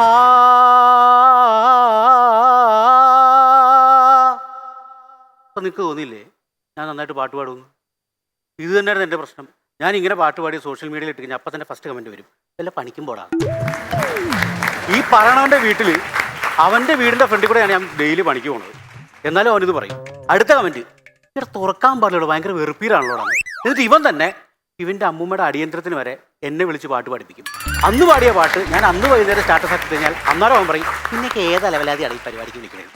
ആ നിങ്ങൾക്ക് തോന്നിയില്ലേ ഞാൻ നന്നായിട്ട് പാട്ട് പാടുന്നു ഇത് തന്നെയായിരുന്നു എന്റെ പ്രശ്നം ഞാൻ ഇങ്ങനെ പാട്ട് പാടി സോഷ്യൽ മീഡിയയിൽ ഇട്ട് കഴിഞ്ഞാൽ അപ്പം തന്നെ ഫസ്റ്റ് കമന്റ് വരും എല്ലാം പണിക്കും പോടാ ഈ പറയണവന്റെ വീട്ടിൽ അവന്റെ വീടിന്റെ ഫ്രണ്ടിൽ കൂടെയാണ് ഞാൻ ഡെയിലി പണിക്ക് പോണത് എന്നാലും അവനിത് പറയും അടുത്ത കമന്റ് ഇവിടെ തുറക്കാൻ പാടില്ല ഭയങ്കര വെറുപ്പീരാണല്ലോ എന്നിട്ട് ഇവൻ തന്നെ ഇവന്റെ അമ്മൂമ്മയുടെ അടിയന്തരത്തിന് വരെ എന്നെ വിളിച്ച് പാട്ട് പഠിപ്പിക്കും. അന്ന് പാടിയ പാട്ട് ഞാൻ അന്ന് വൈകുന്നേരം സ്റ്റാറ്റസ് ആക്കി കഴിഞ്ഞാൽ അന്നേരം അവൻ പറയും നിന്നൊക്കെ ഏതാ ലെവലാതിയാണ് ഈ പരിപാടിക്ക് വിളിക്കുന്നത്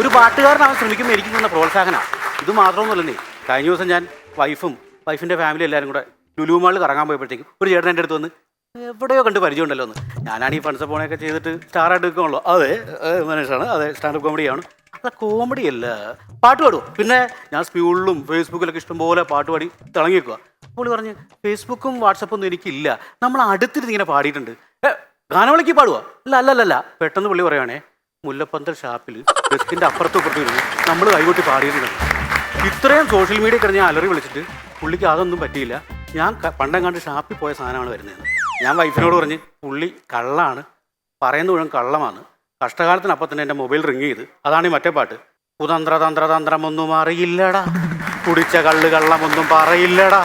ഒരു പാട്ടുകാരനാവാൻ ശ്രമിക്കുമ്പോൾ എനിക്ക് തന്ന പ്രോത്സാഹനമാണ് ഇത് മാത്രമൊന്നുമല്ലേ കഴിഞ്ഞ ദിവസം ഞാൻ വൈഫും വൈഫിന്റെ ഫാമിലി എല്ലാവരും കൂടെ ലുലു മാളിൽ കറങ്ങാൻ പോയപ്പോഴത്തേക്കും ഒരു ചേട്ടൻ എന്റെ അടുത്ത് വന്ന് എവിടെയോ കണ്ട് പരിചയമുണ്ടല്ലോ എന്ന്. ഞാനാണ് ഈ ഫ്രണ്ട്സ് പോണൊക്കെ ചെയ്തിട്ട് സ്റ്റാറായിട്ട് നിൽക്കുള്ളൂ അതെ മനുഷ്യനാണ് അതെ സ്റ്റാൻഡപ്പ് കോമഡിയാണ് അത് കോമഡിയല്ല പാട്ട് പാടുമോ പിന്നെ ഞാൻ സ്കൂളിലും ഫേസ്ബുക്കിലൊക്കെ ഇഷ്ടംപോലെ പാട്ട് പാടി തിളങ്ങിക്കുക അപ്പോൾ പറഞ്ഞ് ഫേസ്ബുക്കും വാട്സപ്പും ഒന്നും എനിക്കില്ല. നമ്മൾ അടുത്തിരുന്ന് ഇങ്ങനെ പാടിയിട്ടുണ്ട്. ഗാനമേളയ്ക്ക് പാടുവോ? അല്ല അല്ല അല്ല പെട്ടെന്ന് പുള്ളി പറയുവാണേ മുല്ലപ്പന്തൽ ഷാപ്പിൽ ഡെസ്കിന്റെ അപ്പുറത്തും ഇപ്പുറത്തും നമ്മൾ കൈകൊട്ടി പാടിയിട്ടുണ്ട്. ഇത്രയും സോഷ്യൽ മീഡിയ ഞാൻ അലറി വിളിച്ചിട്ട് പുള്ളിക്ക് അതൊന്നും പറ്റിയില്ല. ഞാൻ പണ്ടം പണ്ടെങ്ങാണ്ട് ഷാപ്പിൽ പോയ സാധനമാണ് വരുന്നത് ഞാൻ വൈഫിനോട് പറഞ്ഞ് പുള്ളി കള്ളാണ്. പറയുന്ന മുഴുവൻ കള്ളമാണ്. കഷ്ടകാലത്തിനപ്പം തന്നെ എന്റെ മൊബൈൽ റിങ് ചെയ്ത്. അതാണ് ഈ മറ്റേ പാട്ട്. കുതന്ത്ര തന്ത്ര തന്ത്രമൊന്നും അറിയില്ലടാ. കുടിച്ച കള്ള് കള്ളമൊന്നും പറയില്ലടാ.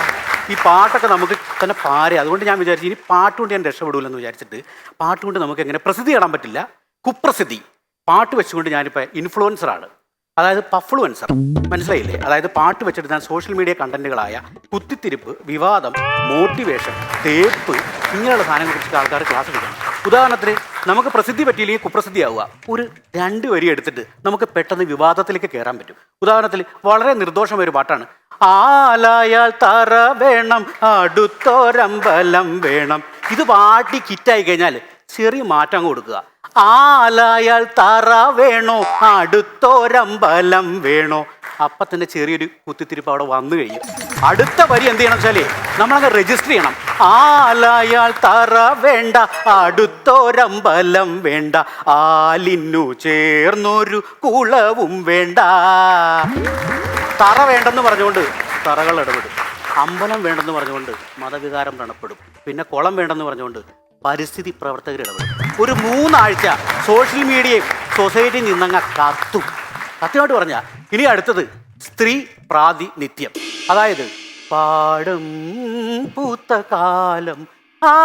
ഈ പാട്ടൊക്കെ നമുക്ക് തന്നെ പാര അതുകൊണ്ട് ഞാൻ വിചാരിച്ചു ഇനി പാട്ടുകൊണ്ട് ഞാൻ രക്ഷപ്പെടൂലെന്ന് വിചാരിച്ചിട്ട് പാട്ടുകൊണ്ട് നമുക്ക് എങ്ങനെ പ്രസിദ്ധി ഇടാൻ പറ്റില്ല. കുപ്രസിദ്ധി. പാട്ട് വെച്ചുകൊണ്ട് ഞാനിപ്പോൾ ഇൻഫ്ലുവൻസറാണ് അതായത് പഫ്ലുവൻസർ. മനസ്സിലായില്ലേ? അതായത് പാട്ട് വെച്ചിട്ട് ഞാൻ സോഷ്യൽ മീഡിയ കണ്ടന്റുകളായ കുത്തിത്തിരിപ്പ് വിവാദം മോട്ടിവേഷൻ തേപ്പ് ഇങ്ങനെയുള്ള സാധനങ്ങളെ കുറിച്ചിട്ട് ആൾക്കാർ ക്ലാസ് എടുക്കണം. ഉദാഹരണത്തിന് നമുക്ക് പ്രസിദ്ധി പറ്റിയില്ലെങ്കിൽ കുപ്രസിദ്ധിയാവുക. ഒരു രണ്ട് വരി എടുത്തിട്ട് നമുക്ക് പെട്ടെന്ന് വിവാദത്തിലേക്ക് കയറാൻ പറ്റും. ഉദാഹരണത്തിൽ വളരെ നിർദോഷമായ ഒരു പാട്ടാണ്. ആലായാൽ തറ വേണം അടുത്തോരമ്പലം വേണം. ഇത് പാട്ടി കിറ്റായി കഴിഞ്ഞാൽ ചെറിയ മാറ്റം കൊടുക്കുക. ആലായാൽ തറ വേണോ അടുത്തോരമ്പലം വേണോ? അപ്പം തന്നെ ചെറിയൊരു കുത്തിത്തിരിപ്പ് അവിടെ വന്നു കഴിയും അടുത്ത വരി എന്ത് ചെയ്യണം വെച്ചാലേ നമ്മളങ്ങ് രജിസ്റ്റർ ചെയ്യണം. ആലയാൾ തറ വേണ്ട അടുത്തോരമ്പലം വേണ്ട ആലിന്നു ചേർന്നൊരു കുളവും വേണ്ട. തറ വേണ്ടെന്ന് പറഞ്ഞുകൊണ്ട് തറകൾ ഇടപെടും. അമ്പലം വേണ്ടെന്ന് പറഞ്ഞുകൊണ്ട് മതവികാരം വ്രണപ്പെടും. പിന്നെ കുളം വേണ്ടെന്ന് പറഞ്ഞുകൊണ്ട് പരിസ്ഥിതി പ്രവർത്തകർ ഇടപെടും. ഒരു മൂന്നാഴ്ച സോഷ്യൽ മീഡിയയും സൊസൈറ്റിയും നിന്നങ്ങ കത്തും. കത്തിനോട്ട് പറഞ്ഞ ഇനി അടുത്തത് സ്ത്രീ പ്രാതിനിധ്യം. അതായത് പാടും പൂത്ത കാലം ആ.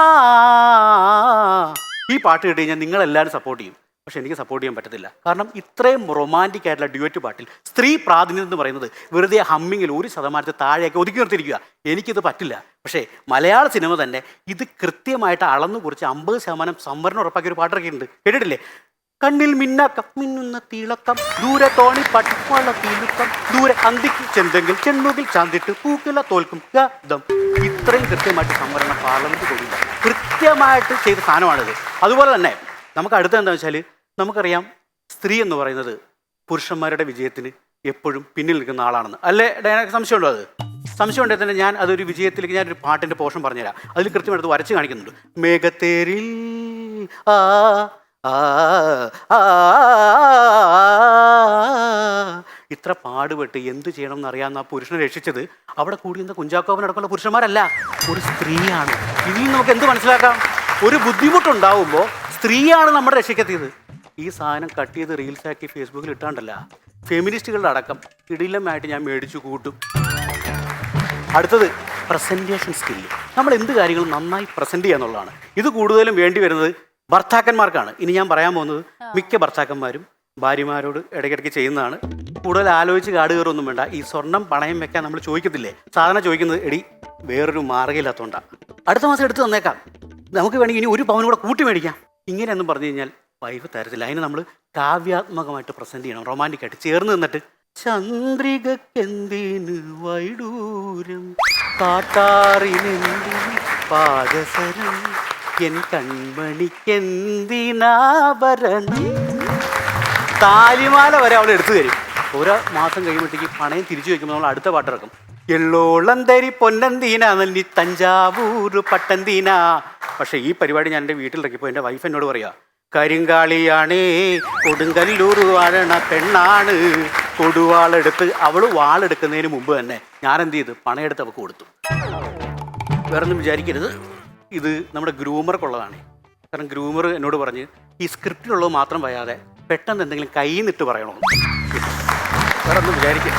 ഈ പാട്ട് കേട്ട് കഴിഞ്ഞാൽ നിങ്ങളെല്ലാവരും സപ്പോർട്ട് ചെയ്യും. പക്ഷെ എനിക്ക് സപ്പോർട്ട് ചെയ്യാൻ പറ്റത്തില്ല. കാരണം ഇത്രയും റൊമാന്റിക് ആയിട്ടുള്ള ഡ്യുവറ്റ് പാട്ടിൽ സ്ത്രീ പ്രാതിനിധ്യം എന്ന് പറയുന്നത് വെറുതെ ഹമ്മിങ്ങിൽ ഒരു ശതമാനത്തെ താഴെയൊക്കെ ഒതുക്കി നിർത്തിയിരിക്കുക. എനിക്കിത് പറ്റില്ല. പക്ഷേ മലയാള സിനിമ തന്നെ ഇത് കൃത്യമായിട്ട് അളന്നു കുറിച്ച് അമ്പത് ശതമാനം സംവരണം ഉറപ്പാക്കിയ ഒരു പാട്ടിറക്കിയിട്ടുണ്ട് കേട്ടിട്ടില്ലേ? കണ്ണിൽ മിന്നാക്കം മിന്നുന്ന തിളക്കം ദൂരെ തോണി പട്ടിപ്പുള്ള തിളുക്കം ദൂരെ അന്തിക്ക് ചെന്തെങ്കിൽ ചെണ്ണുകിൽ ചാന്തിട്ട് പൂക്കില തോൽക്കും ഗതം ഇത്രയും കൃത്യമായിട്ട് സംവരണം പാർലമെന്റ് കൊടുക്കില്ല കൃത്യമായിട്ട് ചെയ്ത സാധനമാണിത്. അതുപോലെ തന്നെ നമുക്ക് അടുത്ത എന്താ വെച്ചാൽ നമുക്കറിയാം സ്ത്രീ എന്ന് പറയുന്നത് പുരുഷന്മാരുടെ വിജയത്തിന് എപ്പോഴും പിന്നിൽ നിൽക്കുന്ന ആളാണെന്ന്. അല്ലേ ഡയനക്ക് സംശയമുണ്ടോ അത്? സംശയം ഉണ്ടെങ്കിൽ തന്നെ ഞാൻ അതൊരു വിജയത്തിലേക്ക് ഞാനൊരു പാട്ടിന്റെ പോഷൻ പറഞ്ഞുതരാം. അതിൽ കൃത്യമായിട്ട് വരച്ച് കാണിക്കുന്നുണ്ട്. മേഘത്തേരിൽ ആ, ഇത്ര പാടുപെട്ട് എന്ത് ചെയ്യണം എന്നറിയാവുന്ന ആ പുരുഷനെ രക്ഷിച്ചത് അവിടെ കൂടിയുന്ന കുഞ്ചാക്കോവനടക്കമുള്ള പുരുഷന്മാരല്ല ഒരു സ്ത്രീയാണ്. ഇതിൽ നമുക്ക് എന്ത് മനസ്സിലാക്കാം? ഒരു ബുദ്ധിമുട്ടുണ്ടാവുമ്പോൾ സ്ത്രീയാണ് നമ്മുടെ രക്ഷിക്കത്തിയത്. ഈ സാധനം കട്ട് ചെയ്ത് റീൽസാക്കി ഫേസ്ബുക്കിൽ ഇട്ടാണ്ടല്ല ഫെമിനിസ്റ്റുകളുടെ അടക്കം ഇടിലമായിട്ട് ഞാൻ മേടിച്ചു കൂട്ടും. അടുത്തത് പ്രസന്റേഷൻ സ്കില്ല് നമ്മൾ എന്ത് കാര്യങ്ങളും നന്നായി പ്രസന്റ് ചെയ്യുക എന്നുള്ളതാണ് ഇത് കൂടുതലും വേണ്ടി വരുന്നത് ഭർത്താക്കന്മാർക്കാണ്. ഇനി ഞാൻ പറയാൻ പോകുന്നത് മിക്ക ഭർത്താക്കന്മാരും ഭാര്യമാരോട് ഇടയ്ക്കിടയ്ക്ക് ചെയ്യുന്നതാണ്. കൂടുതൽ ആലോചിച്ച് കാട് കയറൊന്നും വേണ്ട. ഈ സ്വർണം പണയം വെക്കാൻ നമ്മൾ ചോദിക്കത്തില്ലേ? സാധനം ചോദിക്കുന്നത് എടി വേറൊരു മാർഗമില്ലാത്തതുകൊണ്ടാണ് അടുത്ത മാസം എടുത്ത് തന്നേക്കാം. നമുക്ക് വേണമെങ്കിൽ ഇനി ഒരു പവൻ കൂടെ കൂട്ടി മേടിക്കാം. ഇങ്ങനെയൊന്നും പറഞ്ഞു കഴിഞ്ഞാൽ വൈഫ് തരത്തില്ല. അതിന് നമ്മൾ കാവ്യാത്മകമായിട്ട് പ്രസന്റ് ചെയ്യണം. റൊമാന്റിക് ആയിട്ട് ചേർന്ന് നിന്നിട്ട് ചന്ദ്രികക്കെന്തിന് വൈഡൂരം? കാട്ടാറിനെന്തിന് പാദസരം? എൻ കൺമണിക്കെന്തിനാഭരണം താലിമാല വരെ അവൾ എടുത്തു തരും. ഓരോ മാസം കഴിയുമ്പോഴത്തേക്ക് പണയം തിരിച്ചു വയ്ക്കുമ്പോൾ നമ്മൾ അടുത്ത പാട്ടിറക്കും എള്ളോളം തരി പൊന്നന്തീന തഞ്ചാവൂർ പട്ടന്തീന പക്ഷേ ഈ പരിപാടി ഞാൻ എന്റെ വീട്ടിലിറക്കിയപ്പോൾ എന്റെ വൈഫ് എന്നോട് പറയാ കരിങ്കാളിയാണേ കൊടുങ്കല്ലൂർ വാഴണ പെണ്ണാണ്. കൊടുവാളെടുത്ത് അവൾ വാളെടുക്കുന്നതിന് മുമ്പ് തന്നെ ഞാൻ എന്ത് ചെയ്ത്? പണയെടുത്ത് അവൾക്ക് കൊടുത്തു. വേറൊന്നും വിചാരിക്കരുത്. ഇത് നമ്മുടെ ഗ്രൂമർക്കുള്ളതാണ് കാരണം ഗ്രൂമർ എന്നോട് പറഞ്ഞ് ഈ സ്ക്രിപ്റ്റിലുള്ളത് മാത്രം പറയാതെ പെട്ടെന്ന് എന്തെങ്കിലും കയ്യിൽ നിന്നിട്ട് പറയണോ വേറെ ഒന്നും വിചാരിക്കുക